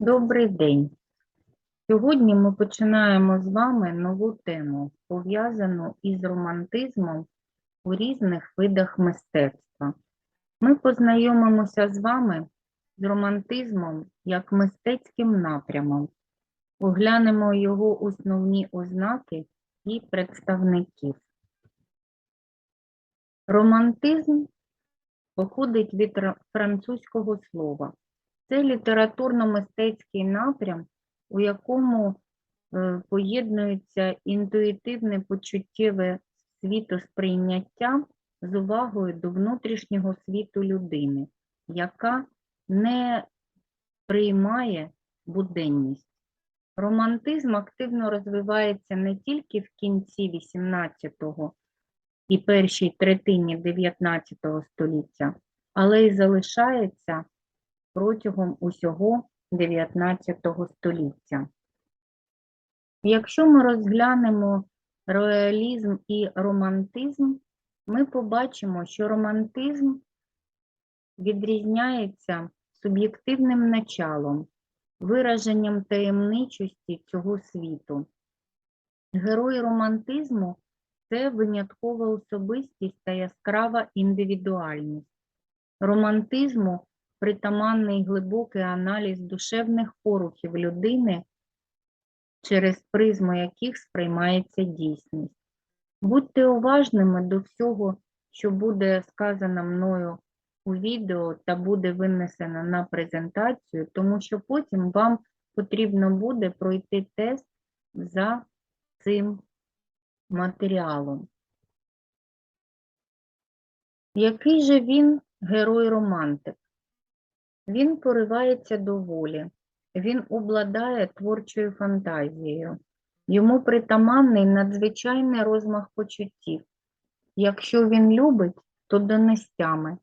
Добрий день. Сьогодні ми починаємо з вами нову тему, пов'язану із романтизмом у різних видах мистецтва. Ми познайомимося з вами з романтизмом як мистецьким напрямом, оглянемо його основні ознаки і представників. Романтизм походить від французького слова. Це літературно-мистецький напрям, у якому е, поєднується інтуїтивне почуттєве світосприйняття з увагою до внутрішнього світу людини, яка не приймає буденність. Романтизм активно розвивається не тільки в кінці XVIII і першій третині XIX століття, але й залишається протягом усього 19 століття. Якщо ми розглянемо реалізм і романтизм, ми побачимо, що романтизм відрізняється суб'єктивним началом, вираженням таємничості цього світу. Герой романтизму це виняткова особистість та яскрава індивідуальність. Романтизму притаманний глибокий аналіз душевних порухів людини, через призму яких сприймається дійсність. Будьте уважними до всього, що буде сказано мною у відео та буде винесено на презентацію, тому що потім вам потрібно буде пройти тест за цим матеріалом. Який же він герой-романтик? Він поривається до волі, він обладає творчою фантазією. Йому притаманний надзвичайний розмах почуттів. Якщо він любить, то донестями.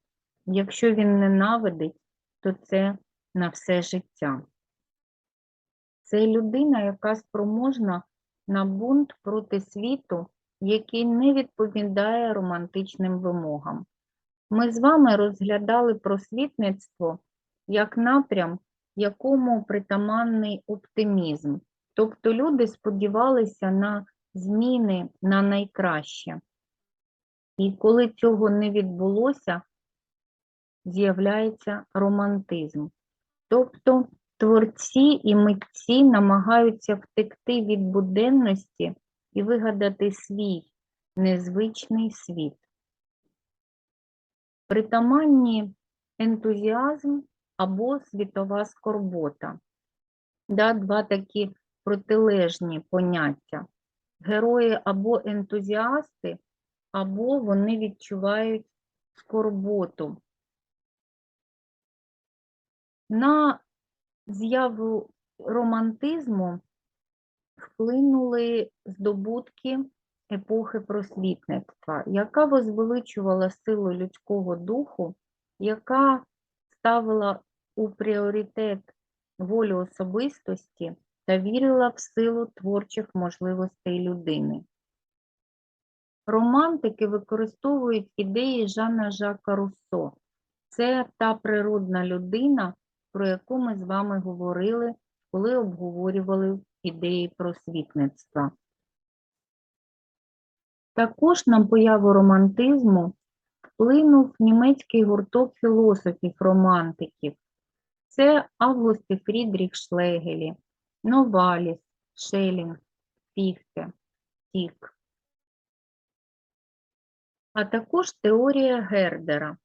Якщо він ненавидить, то це на все життя. Це людина, яка спроможна на бунт проти світу, який не відповідає романтичним вимогам. Ми з вами розглядали просвітництво як напрям, якому притаманний оптимізм. Тобто люди сподівалися на зміни на найкраще. І коли цього не відбулося, з'являється романтизм. Тобто творці і митці намагаються втекти від буденності і вигадати свій незвичний світ. Притаманні ентузіазм або світова скорбота. Да, два такі протилежні поняття. Герої або ентузіасти, або вони відчувають скорботу. На з'яву романтизму вплинули здобутки епохи просвітництва, яка возвеличувала силу людського духу, яка ставила у пріоритет волю особистості та вірила в силу творчих можливостей людини. Романтики використовують ідеї Жана Жака Руссо. Це та природна людина, про яку ми з вами говорили, коли обговорювали ідеї просвітництва. Також на появу романтизму вплинув німецький гурток філософів-романтиків. Це Август Фрідріх Шлегелі, Новаліс, Шелінг, Фіхте, Тік. А також теорія Гердера.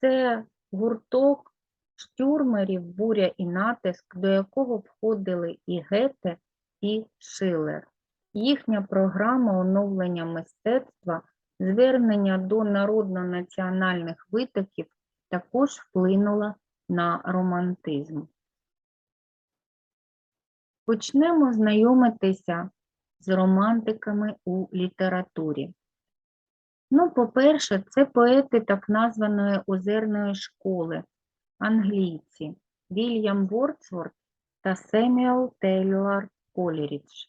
Це гурток штюрмерів, буря і натиск, до якого входили і Гете, і Шилер. Їхня програма оновлення мистецтва, звернення до народно-національних витоків також вплинула на романтизм. Почнемо знайомитися з романтиками у літературі. Ну, по-перше, це поети так названої озерної школи, англійці Вільям Вордсворт та Семюел Тейлор Колерідж.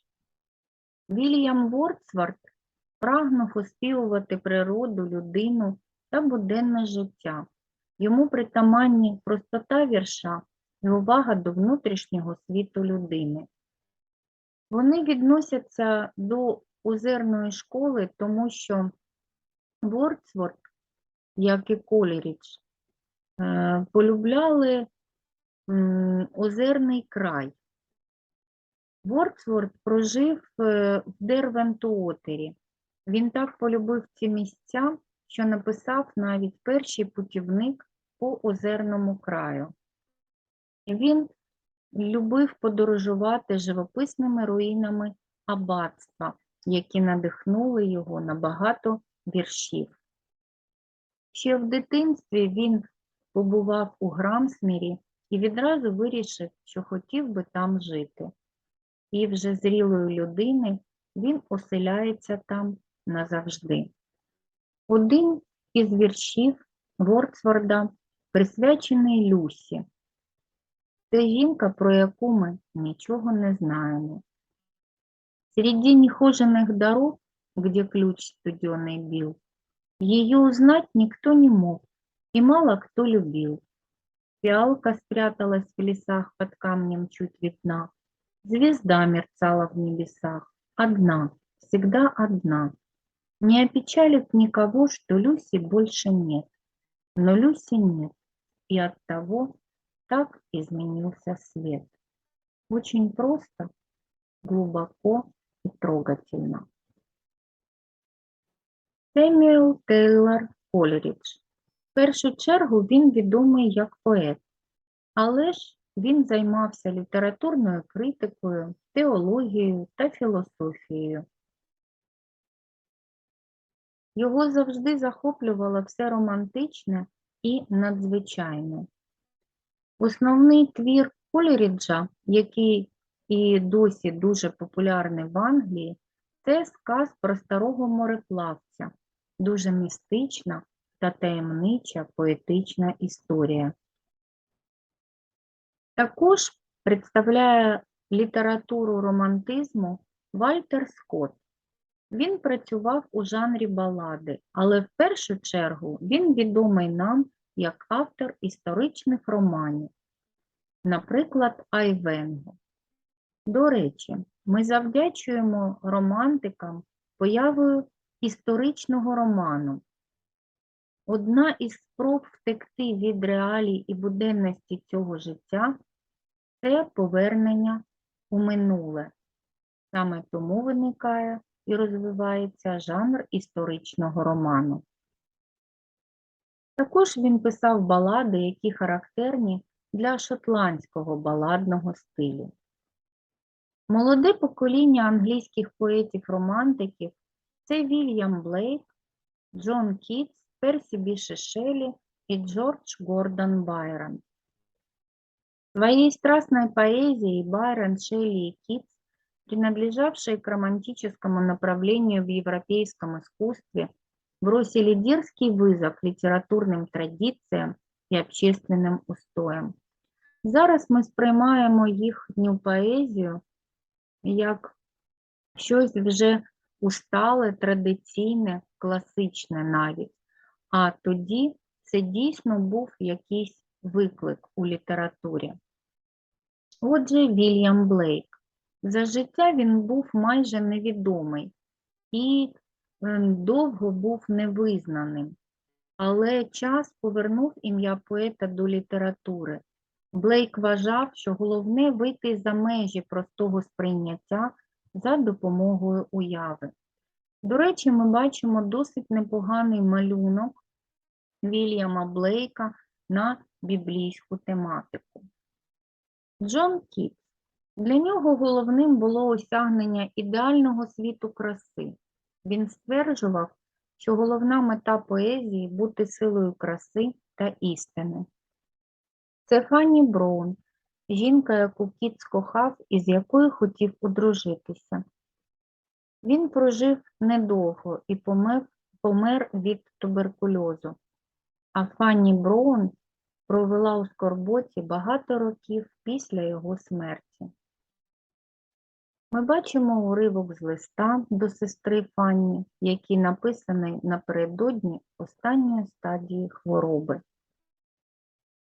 Вільям Вордсворт прагнув оспівувати природу, людину та буденне життя. Йому притаманні простота вірша і увага до внутрішнього світу людини. Вони відносяться до озерної школи, тому що Вордсворт, як і Колерідж, е, полюбляли озерний край. Вордсворт прожив е, в Дервентуотері. Він так полюбив ці місця, що написав навіть перший путівник по озерному краю. Він любив подорожувати живописними руїнами аббатства, які надихнули його на багато віршів. Ще в дитинстві він побував у Грамсмірі і відразу вирішив, що хотів би там жити. І вже зрілої людини він оселяється там назавжди. Один із віршів Вордсворда присвячений Люсі. Це жінка, про яку ми нічого не знаємо. Среди нехоженных дорог, где ключ студеный бил, ее узнать никто не мог, и мало кто любил. Фиалка спряталась в лесах под камнем чуть видна, звезда мерцала в небесах, одна, всегда одна. Не опечалит никого, что Люси больше нет, но Люси нет, и от того так изменился свет. Очень просто, глубоко и трогательно. Семюел Тейлор Колерідж. Першу чергу він відомий як поет, але ж він займався літературною критикою, теологією та філософією. Його завжди захоплювало все романтичне і надзвичайне. Основний твір Колеріджа, який і досі дуже популярний в Англії, це сказ про старого мореплавця, дуже містична та таємнича поетична історія. Також представляє літературу романтизму Вальтер Скотт. Він працював у жанрі балади, але в першу чергу він відомий нам як автор історичних романів, наприклад, Айвенго. До речі, ми завдячуємо романтикам появою історичного роману. Одна із спроб втекти від реалій і буденності цього життя це повернення у минуле. Саме тому виникає і розвивається жанр історичного роману. Також він писав балади, які характерні для шотландського баладного стилю. Молоде покоління англійських поетів-романтиків це Вільям Блейк, Джон Кітс, Персі Біші Шеллі и Джордж Гордон Байрон. Своей страстной поэзией Байрон, Шелли и Китс, принадлежавшие к романтическому направлению в европейском искусстве, бросили дерзкий вызов літературним традиціям і общественним устоям. Зараз ми сприймаємо їхню поезію як щось вже устале, традиційне, класичне навіть. А тоді це дійсно був якийсь виклик у літературі. Отже, Вільям Блейк. За життя він був майже невідомий і е, довго був невизнаним, але час повернув ім'я поета до літератури. Блейк вважав, що головне вийти за межі простого сприйняття за допомогою уяви. До речі, ми бачимо досить непоганий малюнок Вільяма Блейка на біблійську тематику. Джон Кітс. Для нього головним було осягнення ідеального світу краси. Він стверджував, що головна мета поезії бути силою краси та істини. Це Фанні Броун, жінка, яку Кіт скохав і з якою хотів одружитися. Він прожив недовго і помер, помер від туберкульозу, а Фанні Броун провела у скорботі багато років після його смерті. Ми бачимо уривок з листа до сестри Фанні, який написаний напередодні останньої стадії хвороби.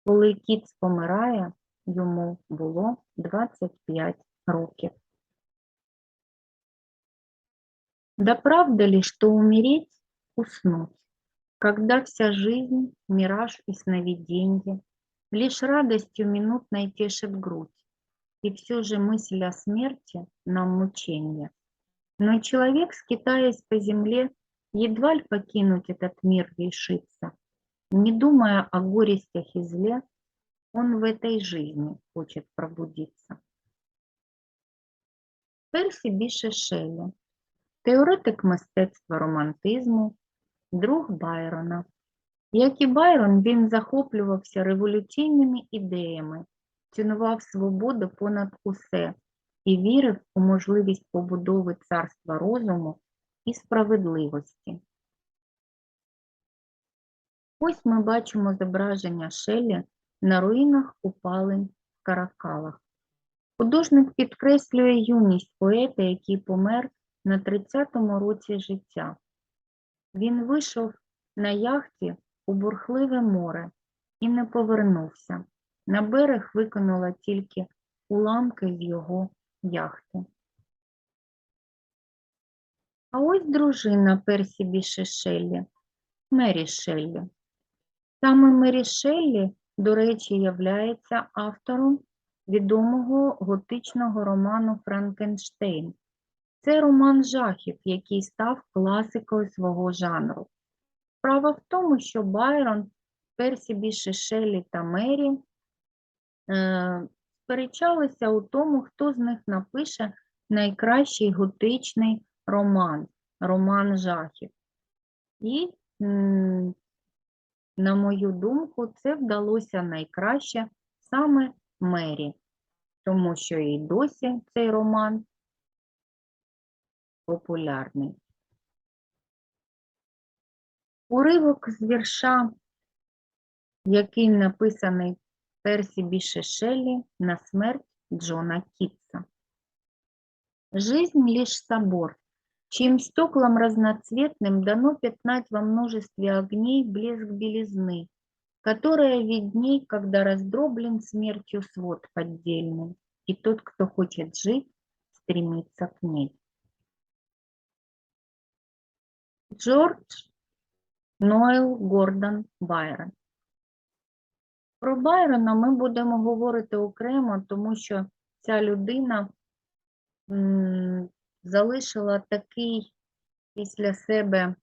Коли Кіц помирає, йому було 25 років. Да правда ли, что умереть – уснуть, когда вся жизнь – мираж и сновиденье, лишь радостью минутной тешит грудь, и все же мысль о смерти нам мучение. Но человек, скитаясь по земле, едва ли покинуть этот мир решится. Не думая о горестях и зле, он в этой жизни хочет пробудиться. Персі Біше Шеллі, теоретик мистецтва романтизму, друг Байрона. Як і Байрон, він захоплювався революційними ідеями, цінував свободу понад усе і вірив у можливість побудови царства розуму і справедливості. Ось ми бачимо зображення Шеллі на руїнах упалень в Каракалах. Художник підкреслює юність поета, який помер на 30-му році життя. Він вийшов на яхті у бурхливе море і не повернувся. На берег викинула тільки уламки з його яхти. А ось дружина Персі Біші Шеллі, Мері Шеллі. Саме Мері Шеллі, до речі, являється автором відомого готичного роману Франкенштейн. Це роман жахів, який став класикою свого жанру. Справа в тому, що Байрон, Персі Біші Шеллі та Мері е, сперечалися у тому, хто з них напише найкращий готичний роман, роман жахів. І, на мою думку, це вдалося найкраще саме Мері, тому що і досі цей роман популярний. Уривок з вірша, який написаний Персі Біше Шеллі на смерть Джона Китса. Жизнь лишь собор, чьим стеклам разноцветным дано пятнать во множестве огней блеск белизны, которая видней, когда раздроблен смертью свод поддельный, и тот, кто хочет жить, стремится к ней. Джордж Ноел Гордон Байрон. Про Байрона ми будемо говорити окремо, тому що ця людина залишила такий після себе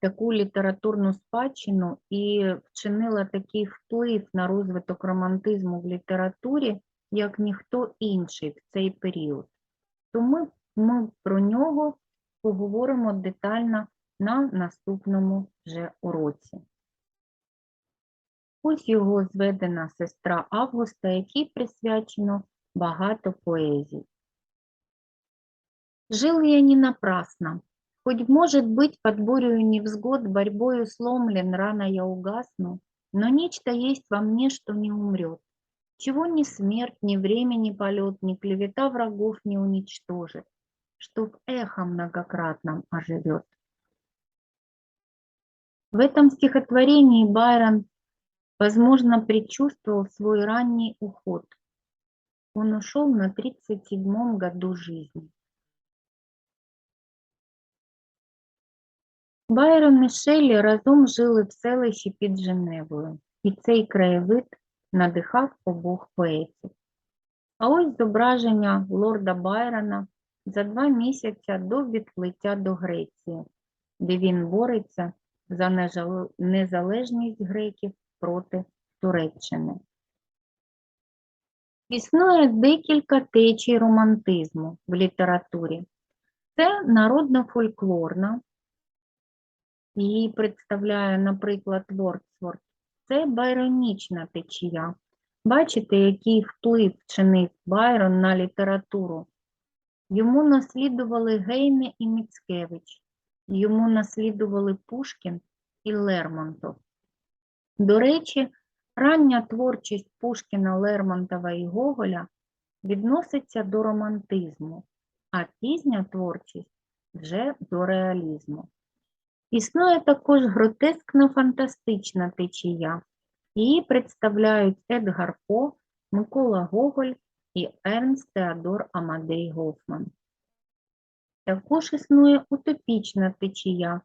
таку літературну спадщину і вчинила такий вплив на розвиток романтизму в літературі, як ніхто інший в цей період. Тому ми про нього поговоримо детально на наступному вже уроці. Ось його зведена сестра Августа, якій присвячено багато поезій. Жил я не напрасно, хоть, может быть, под бурею невзгод, борьбою сломлен, рано я угасну, но нечто есть во мне, что не умрет. Чего ни смерть, ни время, ни полет, ни клевета врагов не уничтожит, что в эхо многократном оживет. В этом стихотворении Байрон, возможно, предчувствовал свой ранний уход. Он ушел на 37-м году жизни. Байрон і Шеллі разом жили в селищі під Женевою, і цей краєвид надихав обох поетів. А ось зображення лорда Байрона за два місяці до відплиття до Греції, де він бореться за незалежність греків проти Туреччини. Існує декілька течій романтизму в літературі. Це народно-фольклорна, її представляє, наприклад, Вордсворт. Це байронічна течія. Бачите, який вплив чинив Байрон на літературу. Йому наслідували Гейне і Міцкевич, йому наслідували Пушкін і Лермонтов. До речі, рання творчість Пушкіна, Лермонтова і Гоголя відноситься до романтизму, а пізня творчість вже до реалізму. Існує також гротескно-фантастична течія. Її представляють Едгар По, Микола Гоголь і Ернст Теодор Амадей Гофман. Також існує утопічна течія.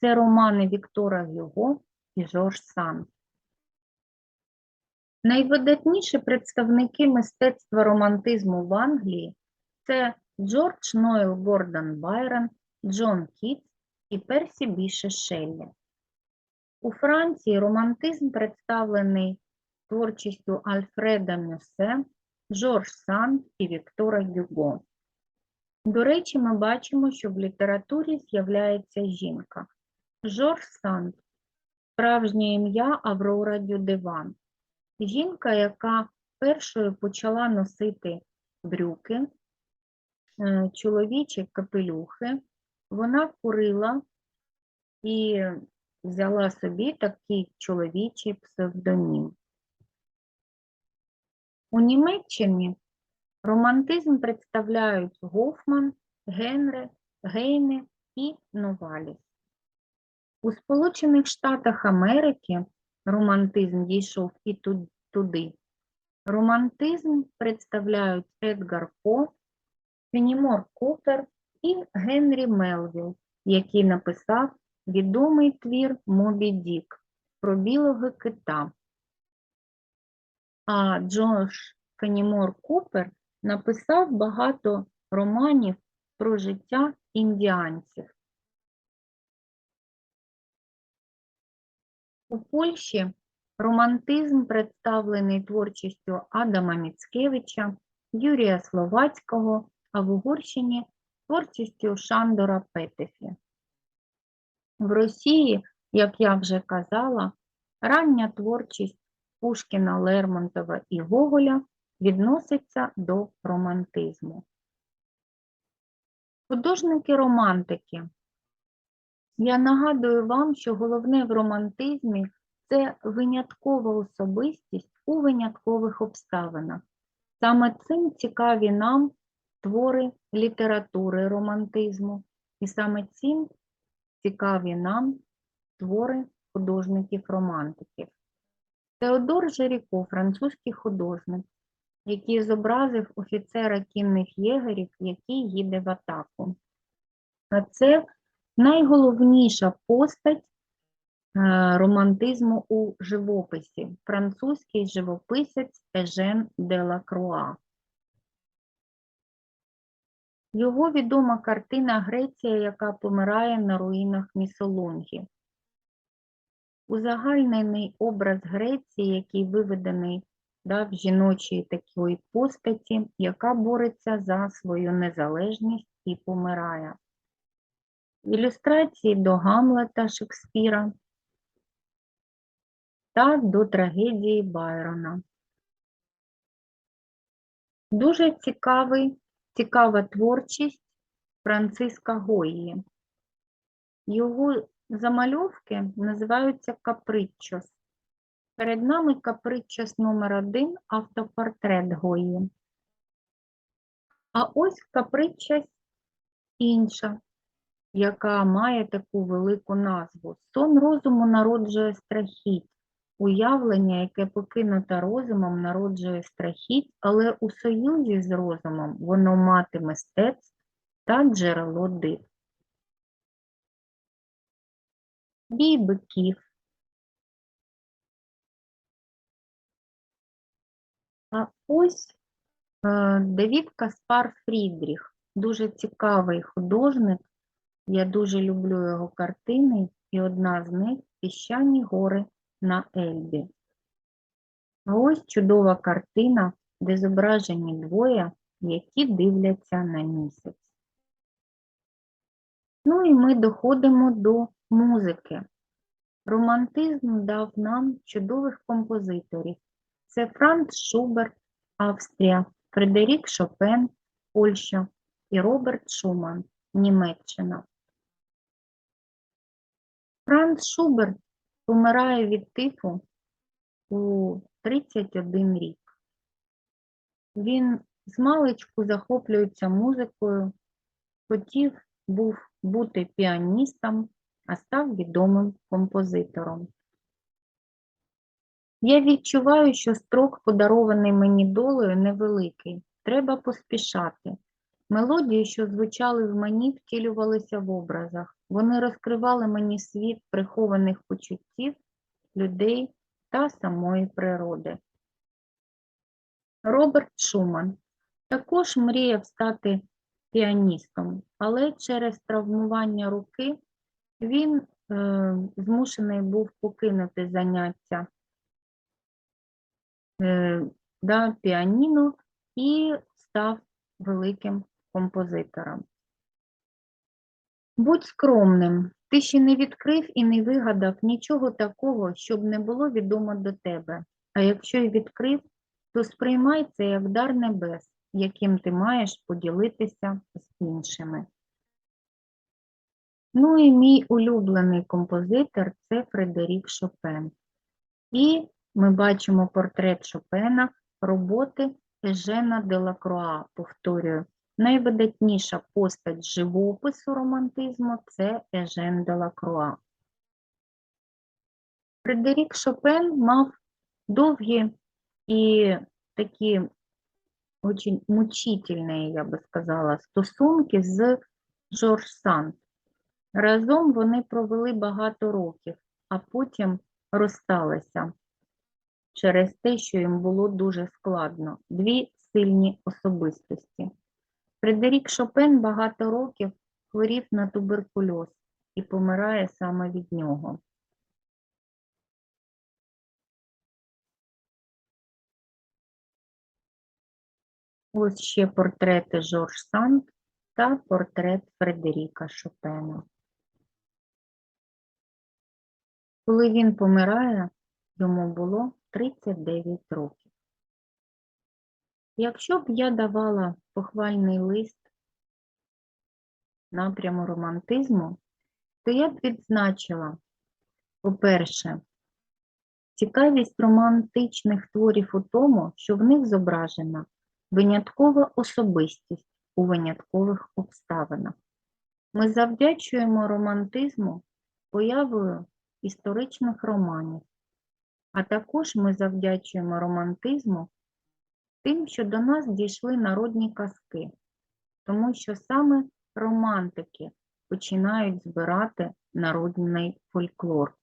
Це романи Віктора Гюго і Жорж Санд. Найвидатніші представники мистецтва романтизму в Англії це Джордж Нойл Гордон Байрон, Джон Кітс і Персі Біше Шеллі. У Франції романтизм представлений творчістю Альфреда Мюссе, Жорж Санд і Віктора Гюго. До речі, ми бачимо, що в літературі з'являється жінка. Жорж Санд, справжнє ім'я Аврора Дюдеван. Жінка, яка першою почала носити брюки, е, чоловічі капелюхи, вона курила і взяла собі такий чоловічий псевдонім. У Німеччині романтизм представляють Гофман, Генре, Гейне і Новаліс. У Сполучених Штатах Америки романтизм дійшов і туди. Романтизм представляють Едгар По, Фенімор Купер і Генрі Мелвіл, який написав відомий твір Мобі Дік про білого кита. А Джош Фенімор Купер написав багато романів про життя індіанців. У Польщі романтизм представлений творчістю Адама Міцкевича, Юрія Словацького, а в Угорщині творчістю Шандора Петефі. В Росії, як я вже казала, рання творчість Пушкіна, Лермонтова і Гоголя відноситься до романтизму. Художники-романтики. Я нагадую вам, що головне в романтизмі це виняткова особистість у виняткових обставинах. Саме цим цікаві нам твори літератури романтизму, і саме цим цікаві нам твори художників-романтиків. Теодор Жеріко, французький художник, який зобразив офіцера кінних єгерів, який їде в атаку. А це найголовніша постать е, романтизму у живописі французький живописець Ежен де Лакруа. Його відома картина Греція, яка помирає на руїнах Місолонгі. Узагальнений образ Греції, який виведений да, в жіночій такої постаті, яка бореться за свою незалежність і помирає. Ілюстрації до Гамлета Шекспіра та до трагедії Байрона. Дуже цікавий, цікава творчість Франциска Гої. Його замальовки називаються капричос. Перед нами капричос номер один автопортрет Гої. А ось капричос інша, яка має таку велику назву. Сон розуму народжує страхіть. Уявлення, яке покинуте розумом, народжує страхіть, але у союзі з розумом воно мати мистецтв та джерело див. Бій биків. А ось е, Давід Каспар Фрідріх, дуже цікавий художник. Я дуже люблю його картини, і одна з них Піщані гори на Ельбі. А ось чудова картина, де зображені двоє, які дивляться на місяць. Ну і ми доходимо до музики. Романтизм дав нам чудових композиторів. Це Франц Шуберт, Австрія, Фредерік Шопен, Польща і Роберт Шуман, Німеччина. Франц Шуберт помирає від тифу у 31 рік. Він з маличку захоплюється музикою, хотів був бути піаністом, а став відомим композитором. Я відчуваю, що строк, подарований мені долею, невеликий. Треба поспішати. Мелодії, що звучали в мені, втілювалися в образах. Вони розкривали мені світ прихованих почуттів, людей та самої природи. Роберт Шуман також мріяв стати піаністом, але через травмування руки він е, змушений був покинути заняття е, да, піаніно і став великим композитором. Будь скромним, ти ще не відкрив і не вигадав нічого такого, щоб не було відомо до тебе. А якщо й відкрив, то сприймай це як дар небес, яким ти маєш поділитися з іншими. Ну і мій улюблений композитор це Фредерік Шопен. І ми бачимо портрет Шопена роботи Ежена Делакруа. Повторюю, найвидатніша постать живопису романтизму це Ежен Делакруа. Фредерік Шопен мав довгі і такі очень мучительні, я би сказала, стосунки з Жорж Санд. Разом вони провели багато років, а потім розсталися через те, що їм було дуже складно. Дві сильні особистості. Фредерік Шопен багато років хворів на туберкульоз і помирає саме від нього. Ось ще портрети Жорж Санд та портрет Фредеріка Шопена. Коли він помирає, йому було 39 років. Якщо б я давала похвальний лист напряму романтизму, то я б відзначила, по-перше, цікавість романтичних творів у тому, що в них зображена виняткова особистість у виняткових обставинах. Ми завдячуємо романтизму появою історичних романів, а також ми завдячуємо романтизму тим, що до нас дійшли народні казки, тому що саме романтики починають збирати народний фольклор.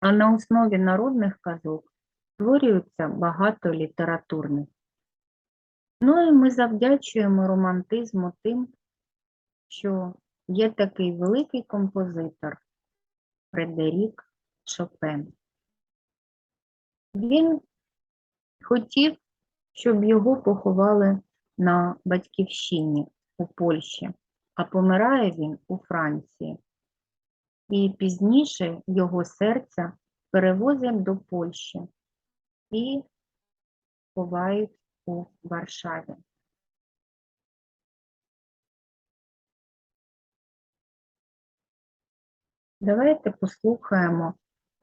А на основі народних казок створюється багато літературних. Ну і ми завдячуємо романтизму тим, що є такий великий композитор Фредерік Шопен. Він хотів, щоб його поховали на батьківщині у Польщі, а помирає він у Франції. І пізніше його серця перевозять до Польщі і ховають у Варшаві. Давайте послухаємо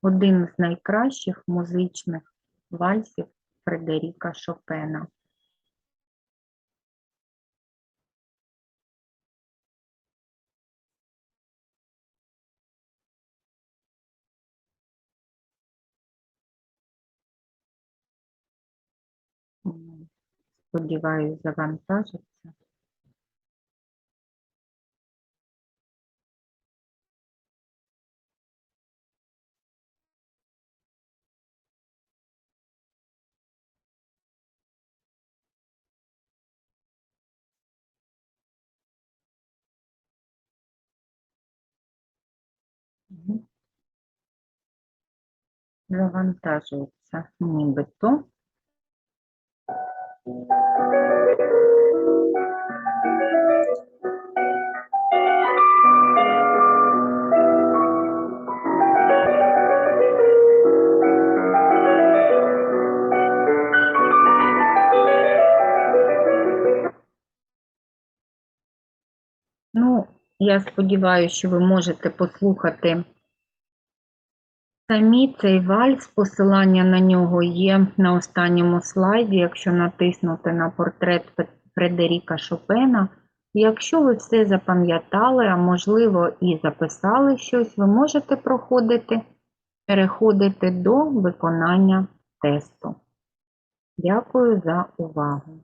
один з найкращих музичних вальсів Фредеріка Шопена. Сподіваюсь, завантажиться. Завантажується нібито. Ну, я сподіваюся, що ви можете послухати самі цей вальс. Посилання на нього є на останньому слайді, якщо натиснути на портрет Фредеріка Шопена. Якщо ви все запам'ятали, а можливо і записали щось, ви можете проходити, переходити до виконання тесту. Дякую за увагу.